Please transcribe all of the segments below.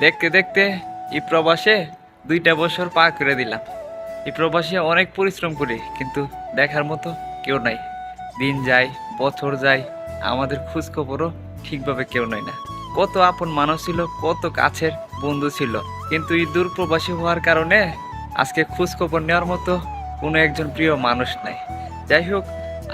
দেখতে দেখতে এই প্রবাসে দুইটা বছর পা করে দিলাম। এই প্রবাসে অনেক পরিশ্রম করি, কিন্তু দেখার মতো কেউ নাই। দিন যায়, বছর যায়, আমাদের খোঁজখবরও ঠিকভাবে কেউ নেয় না। কত আপন মানুষ ছিল, কত কাছের বন্ধু ছিল। কিন্তু এই দূর প্রবাসী হওয়ার কারণে আজকে খোঁজখবর নেওয়ার মতো কোনো একজন প্রিয় মানুষ নাই। যাই হোক,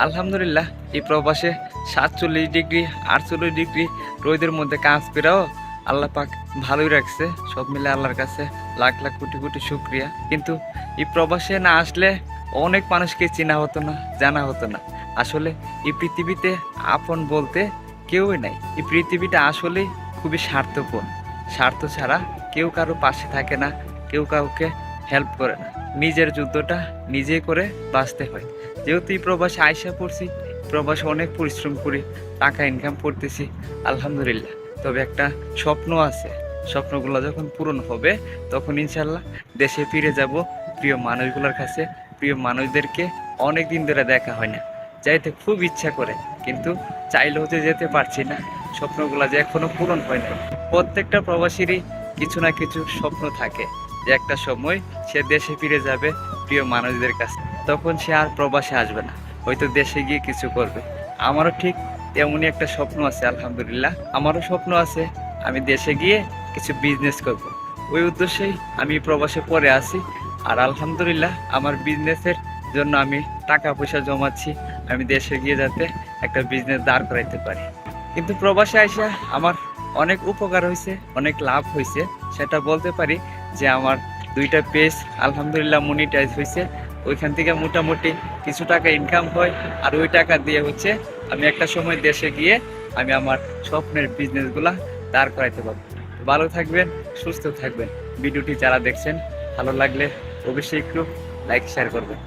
আলহামদুলিল্লাহ, এই প্রবাসে সাতচল্লিশ ডিগ্রি, আটচল্লিশ ডিগ্রি রোদের মধ্যে কাজ পেরাও আল্লাহ পাক ভালোই রাখছে, সব মিলে আল্লাহর কাছে লাখ লাখ কোটি কোটি শুক্রিয়া। কিন্তু এই প্রবাসে না আসলে অনেক মানুষকে চেনা হতো না, জানা হতো না। আসলে এই পৃথিবীতে আপন বলতে কেউই নাই। এই পৃথিবীটা আসলে খুবই স্বার্থপর। স্বার্থ ছাড়া কেউ কারও পাশে থাকে না, কেউ কাউকে হেল্প করে না। নিজের যুদ্ধটা নিজে করে বাঁচতে হয়। যেহেতু এই প্রবাসে আয়সা পড়ছি, প্রবাসে অনেক পরিশ্রম করি টাকা ইনকাম করতেছি, আলহামদুলিল্লাহ। তবে একটা স্বপ্ন আছে। স্বপ্নগুলো যখন পূরণ হবে, তখন ইনশাল্লাহ দেশে ফিরে যাব। প্রিয় মানুষগুলোর কাছে, প্রিয় মানুষদেরকে অনেক দিন ধরে দেখা হয় না। যাইতে খুব ইচ্ছা করে, কিন্তু চাইলেও যে যেতে পারছি না। স্বপ্নগুলো যে এখনও পূরণ হয় না প্রত্যেকটা প্রবাসীরই কিছু না কিছু স্বপ্ন থাকে যে একটা সময় সে দেশে ফিরে যাবে প্রিয় মানুষদের কাছে। তখন সে আর প্রবাসে আসবে না। হয়তো দেশে গিয়ে কিছু করবে। আমারও ঠিক তেমনই একটা স্বপ্ন আছে, আলহামদুলিল্লাহ। আমারও স্বপ্ন আছে, আমি দেশে গিয়ে কিছু বিজনেস করব। ওই উদ্দেশ্যেই আমি প্রবাসে পড়ে আছি। আর আলহামদুলিল্লাহ, আমার বিজনেসের জন্য আমি টাকা পয়সা জমাচ্ছি। আমি দেশে গিয়ে যাতে একটা বিজনেস দাঁড় করাইতে পারি। কিন্তু প্রবাসে আইসা আমার অনেক উপকার হয়েছে অনেক লাভ হয়েছে সেটা বলতে পারি যে আমার দুইটা পেজ আলহামদুলিল্লাহ মনিটাইজ হয়েছে ওইখান থেকে মোটামুটি কিছু টাকা ইনকাম হয় আর ওই টাকা দিয়ে হচ্ছে আমি একটা সময় দেশে গিয়ে আমি আমার স্বপ্নের বিজনেসগুলা দাঁড় করাইতে পারব। ভালো থাকবেন, সুস্থ থাকবেন। ভিডিওটি যারা দেখছেন, ভালো লাগলে অবশ্যই একটু লাইক শেয়ার করবেন।